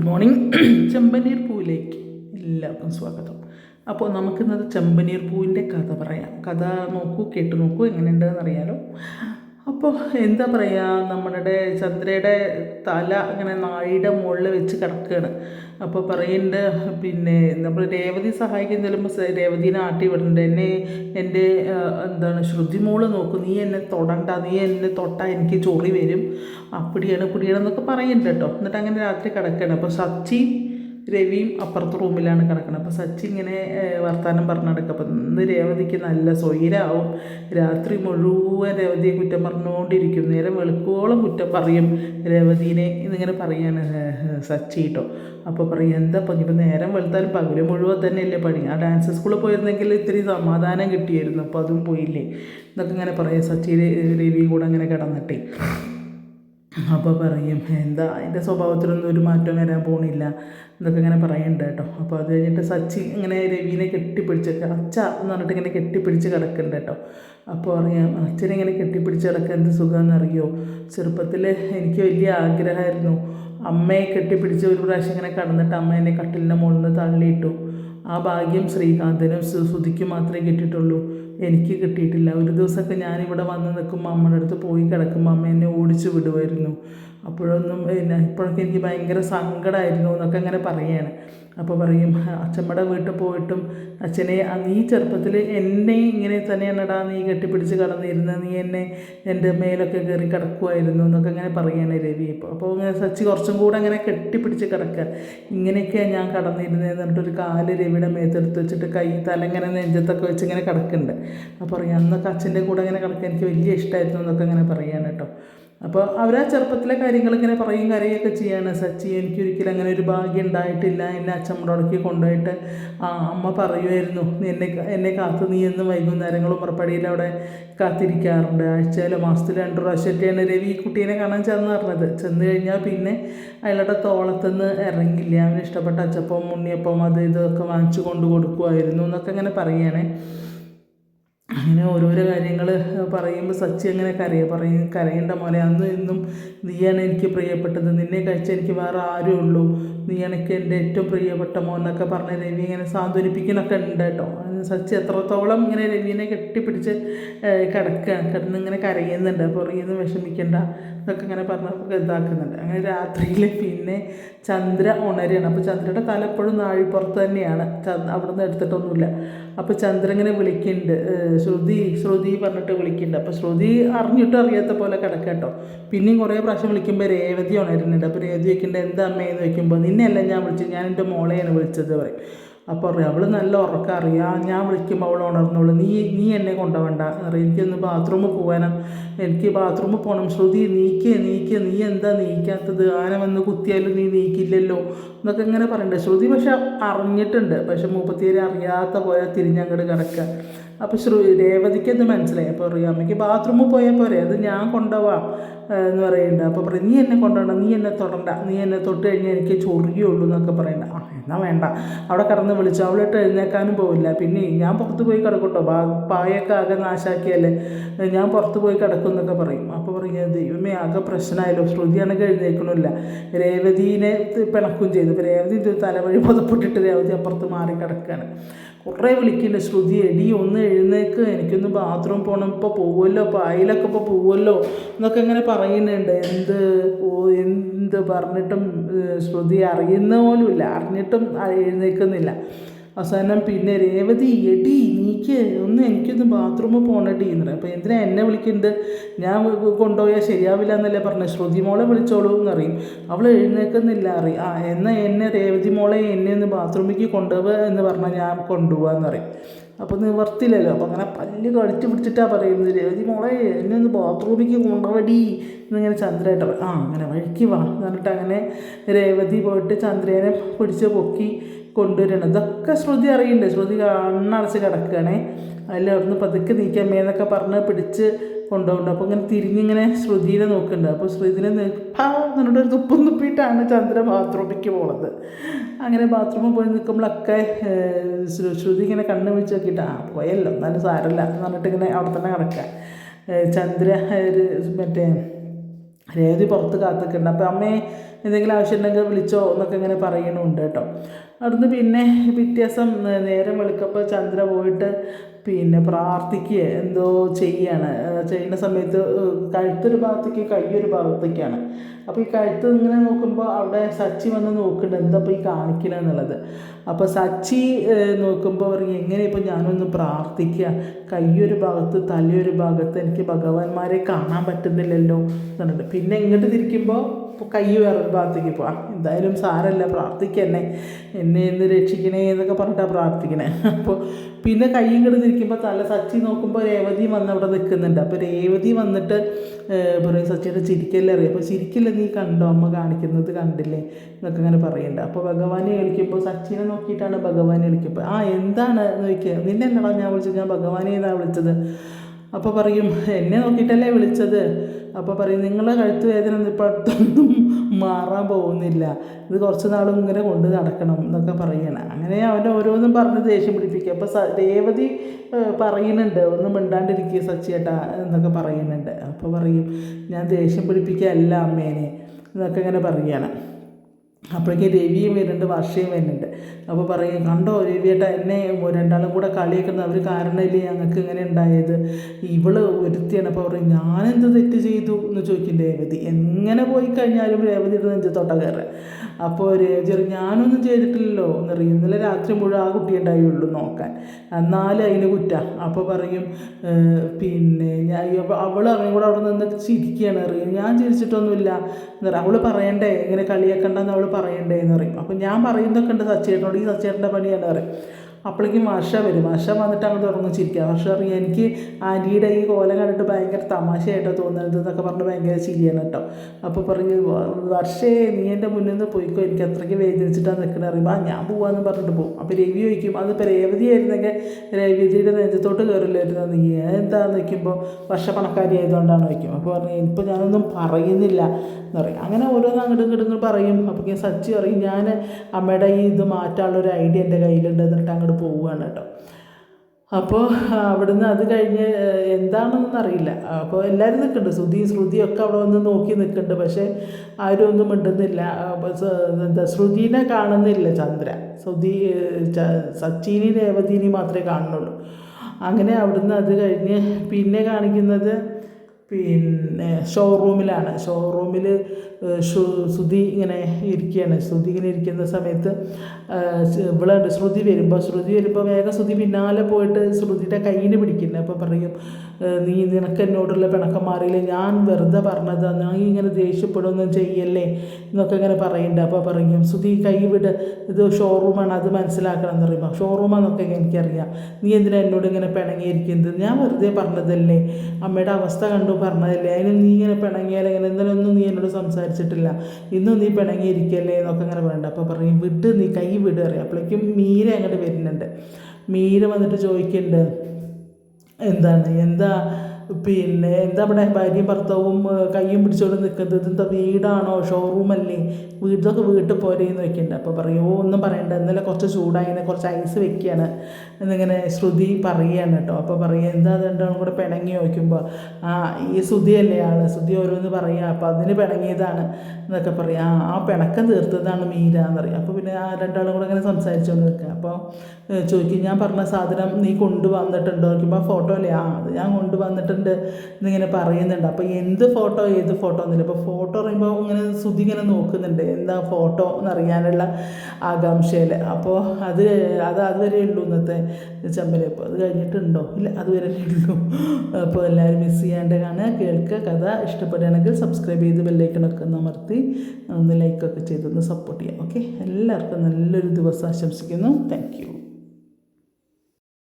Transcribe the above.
Good morning ചെമ്പനീർ പൂവിലേക്ക് എല്ലാവർക്കും സ്വാഗതം. അപ്പോൾ നമുക്കിന്നത് ചെമ്പനീർ പൂവിന്റെ കഥ പറയാം. കഥ നോക്കൂ കേട്ടു നോക്കൂ എങ്ങനെയുണ്ടെന്ന് അറിയാലോ. അപ്പോൾ എന്താ പറയുക നമ്മുടെ ചന്ദ്രയുടെ തല ഇങ്ങനെ നാഴിയുടെ മുകളിൽ വെച്ച് കിടക്കുകയാണ് അപ്പോൾ പറയുന്നുണ്ട് പിന്നെ നമ്മൾ രേവതി സഹായിക്കാൻ ചെല്ലുമ്പോൾ രേവതിനെ ആട്ടി വിടുന്നുണ്ട് എന്നെ എന്റെ എന്താണ് ശ്രുതി മോൾ നോക്കും നീ എന്നെ തൊടണ്ട നീ എന്നെ തൊട്ടാൽ എനിക്ക് ചൊറി വരും. അപ്പിടിയാണ് പിടിയാണ് എന്നൊക്കെ പറയുന്നുണ്ട് കേട്ടോ. എന്നിട്ട് അങ്ങനെ രാത്രി കിടക്കുകയാണ് അപ്പോൾ സച്ചി രവിയും അപ്പുറത്തെ റൂമിലാണ് കിടക്കുന്നത് അപ്പോൾ സച്ചി ഇങ്ങനെ വർത്തമാനം പറഞ്ഞു നടക്കുക അപ്പോൾ ഇന്ന് രേവതിക്ക് നല്ല സ്വൈരാവും രാത്രി മുഴുവൻ രേവതിയെ കുറ്റം പറഞ്ഞുകൊണ്ടിരിക്കും. നേരെ വെളുക്കോളം കുറ്റം പറയും. രേവതീനെ എന്നിങ്ങനെ പറയാണ് സച്ചി കേട്ടോ അപ്പോൾ പറയും എന്താ പണി ഇപ്പം നേരം വെളുത്താലും പകൽ മുഴുവൻ തന്നെയല്ലേ പണി. ആ ഡാൻസ് സ്കൂളിൽ പോയിരുന്നെങ്കിൽ ഇത്തിരി സമാധാനം കിട്ടിയായിരുന്നു. അപ്പോൾ അതും പോയില്ലേ. എന്നൊക്കെ ഇങ്ങനെ പറയും. സച്ചി രവിയും കൂടെ അങ്ങനെ കിടന്നിട്ടേ. അപ്പോൾ പറയും എന്താ അതിന്റെ സ്വഭാവത്തിലൊന്നും ഒരു മാറ്റം വരാൻ പോണില്ല എന്നൊക്കെ ഇങ്ങനെ പറയുന്നുണ്ട് കേട്ടോ. അപ്പോൾ അത് കഴിഞ്ഞിട്ട് സച്ചി ഇങ്ങനെ രവീനെ കെട്ടിപ്പിടിച്ച് അച്ഛ എന്ന് പറഞ്ഞിട്ട് ഇങ്ങനെ കെട്ടിപ്പിടിച്ച് കിടക്കുന്നുണ്ട് കേട്ടോ. അപ്പോൾ അറിയാം അച്ഛനെ ഇങ്ങനെ കെട്ടിപ്പിടിച്ച് കിടക്കാൻ എന്ത് സുഖമെന്നറിയോ ചെറുപ്പത്തിൽ എനിക്ക് വലിയ ആഗ്രഹമായിരുന്നു. അമ്മയെ കെട്ടിപ്പിടിച്ച് ഒരു പ്രാവശ്യം ഇങ്ങനെ കടന്നിട്ട് അമ്മ എന്നെ കട്ടിലിന്റെ മുകളിൽ തള്ളിയിട്ടു. ആ ഭാഗ്യം ശ്രീകാന്തിനും സുധിക്കും മാത്രമേ കിട്ടിയിട്ടുള്ളൂ. എനിക്ക് കിട്ടിയിട്ടില്ല. ഒരു ദിവസമൊക്കെ ഞാനിവിടെ വന്ന് നിൽക്കുമ്പോൾ അമ്മയുടെ അടുത്ത് പോയി കിടക്കുമ്പോൾ അമ്മ എന്നെ ഓടിച്ചു വിടുമായിരുന്നു. അപ്പോഴൊന്നും പിന്നെ ഇപ്പോഴൊക്കെ എനിക്ക് ഭയങ്കര സങ്കടമായിരുന്നു എന്നൊക്കെ അങ്ങനെ പറയാണ് അപ്പോൾ പറയും അച്ഛമ്മയുടെ വീട്ടിൽ പോയിട്ടും അച്ഛനെ നീ ചെറുപ്പത്തിൽ എന്നെ ഇങ്ങനെ തന്നെയാണടാ നീ കെട്ടിപ്പിടിച്ച് കടന്നിരുന്നത് നീ എന്നെ എന്റെ മേലൊക്കെ കയറി കിടക്കുമായിരുന്നു എന്നൊക്കെ അങ്ങനെ പറയുകയാണ് രവി. ഇപ്പോൾ അപ്പോൾ ഇങ്ങനെ സച്ചി കുറച്ചും കൂടെ അങ്ങനെ കെട്ടിപ്പിടിച്ച് കിടക്കുക ഇങ്ങനെയൊക്കെയാണ് ഞാൻ കടന്നിരുന്നതെന്ന് പറഞ്ഞിട്ടൊരു കാൽ രവിയുടെ മേത്തെടുത്ത് വെച്ചിട്ട് കൈ തല ഇങ്ങനെ നെഞ്ചത്തൊക്കെ വെച്ച് ഇങ്ങനെ കിടക്കുന്നുണ്ട്. അപ്പോൾ പറയാം അന്നൊക്കെ അച്ഛന്റെ കൂടെ ഇങ്ങനെ കിടക്കാൻ എനിക്ക് വലിയ ഇഷ്ടമായിരുന്നു എന്നൊക്കെ ഇങ്ങനെ പറയുകയാണ് കേട്ടോ. അപ്പോൾ അവർ ആ ചെറുപ്പത്തിലെ കാര്യങ്ങൾ ഇങ്ങനെ പറയും കരയൊക്കെ ചെയ്യാണ്. സച്ചി എനിക്കൊരിക്കലും അങ്ങനെ ഒരു ഭാഗ്യം ഉണ്ടായിട്ടില്ല. എന്നെ അച്ഛൻ മുടക്കി കൊണ്ടുപോയിട്ട് ആ അമ്മ പറയുമായിരുന്നു എന്നെ എന്നെ കാത്ത് നീ എന്നും വൈകുന്നേരങ്ങളും ഉറപ്പടിയിൽ അവിടെ കാത്തിരിക്കാറുണ്ട്. ആഴ്ചയിൽ മാസത്തിൽ രണ്ട് പ്രാവശ്യമൊക്കെയാണ് രവി ഈ കുട്ടീനെ കാണാൻ ചെന്ന് പറഞ്ഞത്. ചെന്ന് കഴിഞ്ഞാൽ പിന്നെ അയാളുടെ തോളത്തുനിന്ന് ഇറങ്ങില്ല. അവന് ഇഷ്ടപ്പെട്ട അച്ചപ്പം ഉണ്ണിയപ്പം അത് ഇതൊക്കെ വാങ്ങിച്ചു കൊണ്ട് കൊടുക്കുമായിരുന്നു എന്നൊക്കെ ഇങ്ങനെ പറയുകയാണേ. അങ്ങനെ ഓരോരോ കാര്യങ്ങൾ പറയുമ്പോൾ സച്ചി അങ്ങനെ കരയ പറയും കരയേണ്ട മോനെ അന്നും ഇന്നും നീയാണ് എനിക്ക് പ്രിയപ്പെട്ടത്. നിന്നെ കഴിച്ച എനിക്ക് വേറെ ആരും ഉള്ളൂ. നീയാണ് എനിക്ക് എന്റെ ഏറ്റവും പ്രിയപ്പെട്ട മോൻ എന്നൊക്കെ പറഞ്ഞ് രവി ഇങ്ങനെ സാന്ത്വനിപ്പിക്കുന്നൊക്കെ ഉണ്ട് കേട്ടോ. സച്ചി എത്രത്തോളം ഇങ്ങനെ രവീനെ കെട്ടിപ്പിടിച്ച് കിടക്കുകയാണ് കിടക്കുക കിടന്ന് ഇങ്ങനെ കരയുന്നുണ്ട് പുറകുന്നു വിഷമിക്കേണ്ട എന്നൊക്കെ ഇങ്ങനെ പറഞ്ഞ് ഇതാക്കുന്നുണ്ട്. അങ്ങനെ രാത്രിയിൽ പിന്നെ ചന്ദ്ര ഉണരുകയാണ്. അപ്പോൾ ചന്ദ്രയുടെ തല എപ്പോഴും നാഴിപ്പുറത്ത് തന്നെയാണ്. ചന്ദ്ര അവിടെ നിന്ന് എടുത്തിട്ടൊന്നുമില്ല. അപ്പോൾ ചന്ദ്രൻ ഇങ്ങനെ വിളിക്കുന്നുണ്ട് ശ്രുതി ശ്രുതി പറഞ്ഞിട്ട് വിളിക്കുന്നുണ്ട്. അപ്പോൾ ശ്രുതി അറിഞ്ഞിട്ടും അറിയാത്ത പോലെ കിടക്കട്ടോ പിന്നെയും കുറേ പ്രാവശ്യം വിളിക്കുമ്പോൾ രേവതി ഉണരുന്നുണ്ട്. അപ്പോൾ രേവതി വയ്ക്കേണ്ട എന്താ അമ്മയെന്ന് വയ്ക്കുമ്പോൾ നിന്നെയല്ല ഞാൻ വിളിച്ചത് ഞാൻ എന്റെ മോളെയാണ് വിളിച്ചത് പറയും. അപ്പോൾ പറയും അവൾ നല്ല ഉറക്കം അറിയാം. ഞാൻ വിളിക്കുമ്പോൾ അവൾ ഉണർന്നോളൂ. നീ നീ എന്നെ കൊണ്ടുപോകണ്ട. അറിയാം എനിക്കൊന്ന് ബാത്റൂമിൽ പോകാനും എനിക്ക് ബാത്റൂമിൽ പോകണം ശ്രുതി നീക്ക് നീക്ക്. നീ എന്താ നീക്കാത്തത്? ആന വന്ന് കുത്തിയാലും നീ നീക്കില്ലല്ലോ. എന്നൊക്കെ ഇങ്ങനെ പറയണ്ടേ. ശ്രുതി പക്ഷെ അറിഞ്ഞിട്ടുണ്ട്. പക്ഷെ മൂപ്പത്തിയേരെ അറിയാത്ത പോലെ തിരിഞ്ഞങ്ങോട്ട് കിടക്കുക അപ്പോൾ ശ്രു രേവതിക്ക് അത് മനസ്സിലായി? അപ്പോൾ പറയും അമ്മയ്ക്ക് ബാത്റൂമിൽ പോയാൽ പോരെ അത് ഞാൻ കൊണ്ടുപോവാം എന്ന് പറയുന്നുണ്ട് അപ്പോൾ പറയും നീ എന്നെ കൊണ്ടുപോകണ്ട നീ എന്നെ തൊടണ്ട നീ എന്നെ തൊട്ട് കഴിഞ്ഞാൽ എനിക്ക് ചൊറിയുള്ളൂ എന്നൊക്കെ പറയണ്ട. ആ എന്നാൽ വേണ്ട. അവിടെ കിടന്ന് വിളിച്ചു. അവളിട്ട് എഴുന്നേക്കാനും പോവില്ല. പിന്നെ ഞാൻ പുറത്ത് പോയി കിടക്കട്ടോ. ബാ പായൊക്കെ ആകെ നാശാക്കിയല്ലേ? ഞാൻ പുറത്ത് പോയി കിടക്കും എന്നൊക്കെ പറയും. അപ്പോൾ പറയും ദൈവമേ ആകെ പ്രശ്നമായല്ലോ. ശ്രുതിയാണെങ്കിൽ എഴുന്നേക്കണില്ല രേവതിനെ പിണക്കും ചെയ്തു. ഇപ്പോൾ രേവതി തലവഴി പുതപ്പെട്ടിട്ട് രേവതി അപ്പുറത്ത് മാറി കിടക്കുകയാണ് കുറേ വിളിക്കുന്നുണ്ട്. ശ്രുതി എടി ഒന്ന് എഴുന്നേക്ക് എനിക്കൊന്ന് ബാത്റൂം പോകണം ഇപ്പോൾ പോവുമല്ലോ പായലൊക്കെ ഇപ്പോൾ പോവുമല്ലോ എന്നൊക്കെ ഇങ്ങനെ പറയുന്നുണ്ട്. എന്ത് ഓ എന്ത് പറഞ്ഞിട്ടും ശ്രുതി അറിയുന്ന പോലുമില്ല അറിഞ്ഞിട്ടും എഴുന്നേൽക്കുന്നില്ല. അവസാനം പിന്നെ രേവതി എടി നീക്ക് ഒന്ന് എനിക്കൊന്ന് ബാത്റൂമിൽ പോകണടി എന്ന് അപ്പോൾ എന്തിനാ എന്നെ വിളിക്കുന്നുണ്ട് ഞാൻ കൊണ്ടുപോയാൽ ശരിയാവില്ല എന്നല്ലേ പറഞ്ഞത് ശ്രുതി മോളെ വിളിച്ചോളൂ എന്നറിയും അവൾ എഴുന്നേൽക്കുന്നില്ല അറിയും ആ എന്നാൽ എന്നെ രേവതി മോളെ എന്നെ ഒന്ന് ബാത്റൂമിലേക്ക് കൊണ്ടുപോവുക എന്ന് പറഞ്ഞാൽ ഞാൻ കൊണ്ടുപോകാമെന്ന് പറയും. അപ്പോൾ നിവർത്തില്ലല്ലോ അപ്പോൾ അങ്ങനെ പല്ല് കടിച്ചു പിടിച്ചിട്ടാണ് പറയുന്നത്. രേവതി മോളെ എന്നെ ഒന്ന് ബാത്റൂമിലേക്ക് കൊണ്ടുപോടി എന്നിങ്ങനെ ചന്ദ്രേട്ട ആ അങ്ങനെ വഴിക്ക് വാ. എന്ന് പറഞ്ഞിട്ട് അങ്ങനെ രേവതി പോയിട്ട് ചന്ദ്രേനെ പിടിച്ച് പൊക്കി കൊണ്ടുവരണം ഇതൊക്കെ ശ്രുതി അറിയണ്ടേ ശ്രുതി കണ്ണടച്ച് കിടക്കുകയാണേ. അതിൽ അവിടുന്ന് പതുക്കെ നീക്കാമേ എന്നൊക്കെ പറഞ്ഞ് പിടിച്ച് കൊണ്ടുപോകുന്നുണ്ട്. അപ്പോൾ ഇങ്ങനെ തിരിഞ്ഞിങ്ങനെ ശ്രുതിനെ നോക്കുന്നുണ്ട്. അപ്പോൾ ശ്രുതിനെ നിപ്പാ എന്നിട്ട് ഒരു തുപ്പും തുപ്പിയിട്ടാണ് ചന്ദ്ര ബാത്റൂമിലേക്ക് പോണത്. അങ്ങനെ ബാത്റൂമിൽ പോയി നിൽക്കുമ്പോഴൊക്കെ ശ്രുതി ഇങ്ങനെ കണ്ണ് വിളിച്ച് നോക്കിയിട്ട് ആ പോയല്ലോ എന്നാലും സാരമില്ല എന്ന് പറഞ്ഞിട്ട് ഇങ്ങനെ അവിടെ തന്നെ കിടക്കുക. ചന്ദ്ര ഒരു മറ്റേ രേവതി പുറത്ത് കാത്തിക്കുന്നുണ്ട്. അപ്പോൾ അമ്മയെ എന്തെങ്കിലും ആവശ്യമുണ്ടെങ്കിൽ വിളിച്ചോ എന്നൊക്കെ ഇങ്ങനെ പറയണമുണ്ട് കേട്ടോ. അവിടുന്ന് പിന്നെ പിറ്റേസം നേരം വെളുക്കപ്പോൾ ചന്ദ്ര പോയിട്ട് പിന്നെ പ്രാർത്ഥിക്കുക എന്തോ ചെയ്യാണ്. ചെയ്യുന്ന സമയത്ത് കഴുത്തൊരു ഭാഗത്തേക്ക് കയ്യൊരു ഭാഗത്തേക്കാണ്. അപ്പോൾ ഈ കഴുത്ത് ഇങ്ങനെ നോക്കുമ്പോൾ അവിടെ സച്ചി വന്ന് നോക്കുന്നുണ്ട് എന്താ ഇപ്പോൾ ഈ കാണിക്കണം എന്നുള്ളത്. അപ്പോൾ സച്ചി നോക്കുമ്പോൾ പറയും എങ്ങനെ ഇപ്പോൾ ഞാനൊന്ന് പ്രാർത്ഥിക്കുക? കയ്യൊരു ഭാഗത്ത് തലയൊരു ഭാഗത്ത് എനിക്ക് ഭഗവാന്മാരെ കാണാൻ പറ്റുന്നില്ലല്ലോ എന്നുണ്ട്. പിന്നെ ഇങ്ങോട്ട് തിരിക്കുമ്പോൾ കൈ വേറൊരു ഭാഗത്തേക്ക് പോവാം. എന്തായാലും സാരല്ല പ്രാർത്ഥിക്കന്നെ എന്നെ. എന്ന് രക്ഷിക്കണേ എന്നൊക്കെ പറഞ്ഞിട്ടാണ് പ്രാർത്ഥിക്കണേ. അപ്പോൾ പിന്നെ കൈ കിടന്ന് ഇരിക്കുമ്പോൾ തല സച്ചി നോക്കുമ്പോൾ രേവതി വന്ന് അവിടെ നിൽക്കുന്നുണ്ട് അപ്പോൾ രേവതി വന്നിട്ട് പറയും സച്ചിയുടെ ചിരിക്കല്ലേ അറിയാം. അപ്പോൾ ചിരിക്കില്ല നീ കണ്ടോ അമ്മ കാണിക്കുന്നത്? കണ്ടില്ലേ? എന്നൊക്കെ അങ്ങനെ പറയുന്നുണ്ട് അപ്പോൾ ഭഗവാനെ വിളിക്കുമ്പോൾ സച്ചിനെ നോക്കിയിട്ടാണ് ഭഗവാനെ വിളിക്കുമ്പോൾ ആ എന്താണ്? എന്ന് ചോദിക്കുക. നിന്നെ എന്നടാ ഞാൻ വിളിച്ചത്? ഞാൻ ഭഗവാനെ എന്നാണ് വിളിച്ചത്? അപ്പോൾ പറയും എന്നെ നോക്കിയിട്ടല്ലേ വിളിച്ചത്? അപ്പോൾ പറയും നിങ്ങളെ കഴുത്ത് വേദന ഇപ്പോൾ അടുത്തൊന്നും മാറാൻ പോകുന്നില്ല. ഇത് കുറച്ച് നാളും ഇങ്ങനെ കൊണ്ട് നടക്കണം എന്നൊക്കെ പറയണം. അങ്ങനെ അവന്റെ ഓരോന്നും പറഞ്ഞ് ദേഷ്യം പിടിപ്പിക്കുക അപ്പോൾ സ രേവതി പറയുന്നുണ്ട് ഒന്നും മിണ്ടാണ്ടിരിക്കുക സച്ചിയേട്ടാ എന്നൊക്കെ പറയുന്നുണ്ട്. അപ്പോൾ പറയും ഞാൻ ദേഷ്യം പിടിപ്പിക്കുകയല്ല അമ്മേനെ എന്നൊക്കെ ഇങ്ങനെ പറയുകയാണ് അപ്പോഴേക്ക് രവിയും വരുന്നുണ്ട് വർഷയും വരുന്നുണ്ട്. അപ്പോൾ പറയും കണ്ടോ രവിയേട്ട എന്നെ രണ്ടാളും കൂടെ കളിയാക്കുന്നത് അവർ കാരണമില്ലേ ഞങ്ങൾക്ക് ഇങ്ങനെ ഉണ്ടായത്? ഇവൾ ഒരുത്തിയാണ്. അപ്പോൾ പറയും ഞാനെന്ത് തെറ്റ് ചെയ്തു? എന്ന് ചോദിക്കും രേവതി. എങ്ങനെ പോയി കഴിഞ്ഞാലും രേവതിയുടെ നെഞ്ചത്തോട്ട കയറുക. അപ്പോൾ രേവതി ഞാനൊന്നും ചെയ്തിട്ടില്ലല്ലോ. എന്നറിയും ഇന്നലെ രാത്രി മുഴുവൻ ആ കുട്ടി ഉണ്ടായുള്ളൂ നോക്കാൻ. എന്നാലും അതിന് കുറ്റ. അപ്പോൾ പറയും പിന്നെ ഞാൻ അവൾ അങ്ങനെ കൂടെ അവിടെ നിന്ന് ചിരിക്കുകയാണ്. അറിയും ഞാൻ ചിരിച്ചിട്ടൊന്നുമില്ല. എന്നറിയാം അവൾ പറയണ്ടേ ഇങ്ങനെ കളിയാക്കണ്ടെന്ന് അവൾ പറയണ്ടേ എന്ന് പറയും. അപ്പം ഞാൻ പറയുന്നതൊക്കെ ഉണ്ട് സച്ചേട്ടനോട്. ഈ സച്ചേട്ടന്റെ പണിയാണ് പറയും. അപ്പോഴേക്കും വർഷ വരും. വർഷ വന്നിട്ട് അങ്ങ് തുടങ്ങും ചിരിക്കുക വർഷ പറഞ്ഞാൽ എനിക്ക് ആന്റിയുടെ ഈ കോലം കണ്ടിട്ട് ഭയങ്കര തമാശയായിട്ടോ തോന്നുന്നത് എന്നൊക്കെ പറഞ്ഞ് ഭയങ്കര ചിരിയാണ് കേട്ടോ. അപ്പോൾ പറഞ്ഞു വർഷേ നീ എന്റെ മുന്നിൽ നിന്ന് പോയിക്കോ. എനിക്ക് അത്രയ്ക്ക് വേദനിച്ചിട്ടാണ് നിൽക്കണത് അറിയുമ്പോൾ ആ ഞാൻ പോവാന്ന് പറഞ്ഞിട്ട് പോകും. അപ്പോൾ രവി ചോദിക്കും അതിപ്പോൾ രേവതി ആയിരുന്നെങ്കിൽ രവിതിയുടെ നെഞ്ചത്തോട്ട് കയറില്ലായിരുന്നു നീ? എന്താന്ന് വയ്ക്കുമ്പോൾ വർഷ പണക്കാരി ആയതുകൊണ്ടാണ് വയ്ക്കും അപ്പോൾ പറഞ്ഞു ഇപ്പോൾ ഞാനൊന്നും പറയുന്നില്ല എന്ന് പറയും. അങ്ങനെ ഓരോന്ന് അങ്ങോട്ട് ഇങ്ങോട്ടും പറയും. അപ്പോൾ സച്ചി പറയും ഞാൻ അമ്മയുടെ ഈ ഇത് മാറ്റാനുള്ള ഒരു ഐഡിയ എന്റെ കയ്യിലുണ്ട് എന്നിട്ട് അങ്ങോട്ട് പോവുകയാണ് കേട്ടോ. അപ്പോൾ അവിടുന്ന് അത് കഴിഞ്ഞ് എന്താണെന്നൊന്നും അറിയില്ല. അപ്പോൾ എല്ലാവരും നിൽക്കുന്നുണ്ട്. ശ്രുതി ശ്രുതിയും ഒക്കെ അവിടെ വന്ന് നോക്കി നിൽക്കുന്നുണ്ട്. പക്ഷേ ആരും ഒന്നും മിണ്ടുന്നില്ല. എന്താ ശ്രുതിനെ കാണുന്നില്ല ചന്ദ്ര. ശ്രുതി സച്ചിനി രേവതിനി മാത്രമേ കാണുന്നുള്ളൂ. അങ്ങനെ അവിടുന്ന് അത് കഴിഞ്ഞ് പിന്നെ കാണിക്കുന്നത് പിന്നെ ഷോറൂമിലാണ് ഷോറൂമിൽ ശ്രുതി ഇങ്ങനെ ഇരിക്കുകയാണ് ശ്രുതി ഇങ്ങനെ ഇരിക്കുന്ന സമയത്ത് ഇവിടെ ശ്രുതി വരുമ്പോൾ ശ്രുതി വരുമ്പോൾ വേഗം ശ്രുതി പിന്നാലെ പോയിട്ട് ശ്രുതിയുടെ കയ്യിന് പിടിക്കുന്നത് അപ്പോൾ പറയും നീ നിനക്ക് എന്നോടുള്ള പിണക്കം മാറിയില്ല? ഞാൻ വെറുതെ പറഞ്ഞത്. ഞാൻ ഇങ്ങനെ ദേഷ്യപ്പെടുകയൊന്നും ചെയ്യല്ലേ? എന്നൊക്കെ ഇങ്ങനെ പറയുന്നുണ്ട് അപ്പോൾ പറയും ശ്രുതി കൈ വിട്. ഇത് ഷോറൂമാണ് അത് മനസ്സിലാക്കണം. എന്ന് പറയുമ്പോൾ ഷോറൂമാണെന്നൊക്കെ എനിക്കറിയാം. നീ എന്തിനാ എന്നോട് ഇങ്ങനെ പിണങ്ങിയിരിക്കുന്നത്? ഞാൻ വെറുതെ പറഞ്ഞതല്ലേ? അമ്മയുടെ അവസ്ഥ കണ്ടു പറഞ്ഞതല്ലേ? അതിന് നീ ഇങ്ങനെ പിണങ്ങിയാൽ ഇങ്ങനെ ഒന്നും നീ എന്നോട് സംസാരിച്ചിട്ടില്ല ഇന്നും നീ പിണങ്ങിയിരിക്കല്ലേ എന്നൊക്കെ അങ്ങനെ പറയണ്ട. അപ്പോൾ പറയും വിട്ട് നീ കൈ വിട് അറിയാം അപ്പോഴേക്കും മീര അങ്ങോട്ട് വരുന്നുണ്ട്. മീര വന്നിട്ട് ചോദിക്കുന്നുണ്ട് എന്താണ്? എന്താ പിന്നെ എന്താ ഇവിടെ ഭാര്യയും ഭർത്താവും കയ്യും പിടിച്ചുകൊണ്ട് നിൽക്കുന്നത് ഇതെന്താ വീടാണോ? ഷോറൂം അല്ലേ? വീടൊക്കെ വീട്ടിൽ പോരേന്ന് വെക്കുന്നുണ്ട് അപ്പോൾ പറയും ഓ ഒന്നും പറയണ്ട. ഇന്നലെ കുറച്ച് ചൂടായിനെ കുറച്ച് ഐസ് വെക്കുകയാണ് എന്നിങ്ങനെ ശ്രുതി പറയുകയാണ് കേട്ടോ. അപ്പോൾ പറയുക എന്താ രണ്ടാളും കൂടെ പിണങ്ങി നോക്കുമ്പോൾ ആ ഈ ശ്രുതിയല്ലേ ആൾ ശ്രുതി ഓരോന്ന് പറയുക അപ്പോൾ അതിന് പിണങ്ങിയതാണ്. എന്നൊക്കെ പറയുക ആ ആ പിണക്കം തീർത്തതാണ് മീര എന്ന് പറയുക അപ്പോൾ പിന്നെ ആ രണ്ടാളും കൂടെ ഇങ്ങനെ സംസാരിച്ചുകൊണ്ട് നിൽക്കുക അപ്പോൾ ചോദിക്കും ഞാൻ പറഞ്ഞ സാധനം നീ കൊണ്ടുവന്നിട്ടുണ്ടോ? നോക്കുമ്പോൾ ആ ഫോട്ടോ അല്ലേ? ആ അത് ഞാൻ കൊണ്ടുവന്നിട്ടുണ്ട്. എന്നിങ്ങനെ പറയുന്നുണ്ട്. അപ്പോൾ എന്ത് ഫോട്ടോ ഏത് ഫോട്ടോ എന്നില്ല. അപ്പോൾ ഫോട്ടോ പറയുമ്പോൾ ഇങ്ങനെ ശ്രുതി ഇങ്ങനെ നോക്കുന്നുണ്ട്. എന്താ ഫോട്ടോ എന്നറിയാനുള്ള ആകാംക്ഷയിൽ. അപ്പോൾ അത് അത് അതുവരെ ഉള്ളൂ ഇന്നത്തെ ചമ്പൽ. അപ്പോൾ അത് കഴിഞ്ഞിട്ടുണ്ടോ? ഇല്ല അതുവരെ ഉള്ളൂ. അപ്പോൾ എല്ലാവരും മിസ് ചെയ്യാണ്ട് കാണുക കേൾക്കുക കഥ ഇഷ്ടപ്പെടുകയാണെങ്കിൽ സബ്സ്ക്രൈബ് ചെയ്ത് ബെല്ലൈക്കണൊക്കെ ഒന്ന് അമർത്തി ഒന്ന് ലൈക്കൊക്കെ ചെയ്തൊന്ന് സപ്പോർട്ട് ചെയ്യാം ഓക്കെ എല്ലാവർക്കും നല്ലൊരു ദിവസം ആശംസിക്കുന്നു. താങ്ക്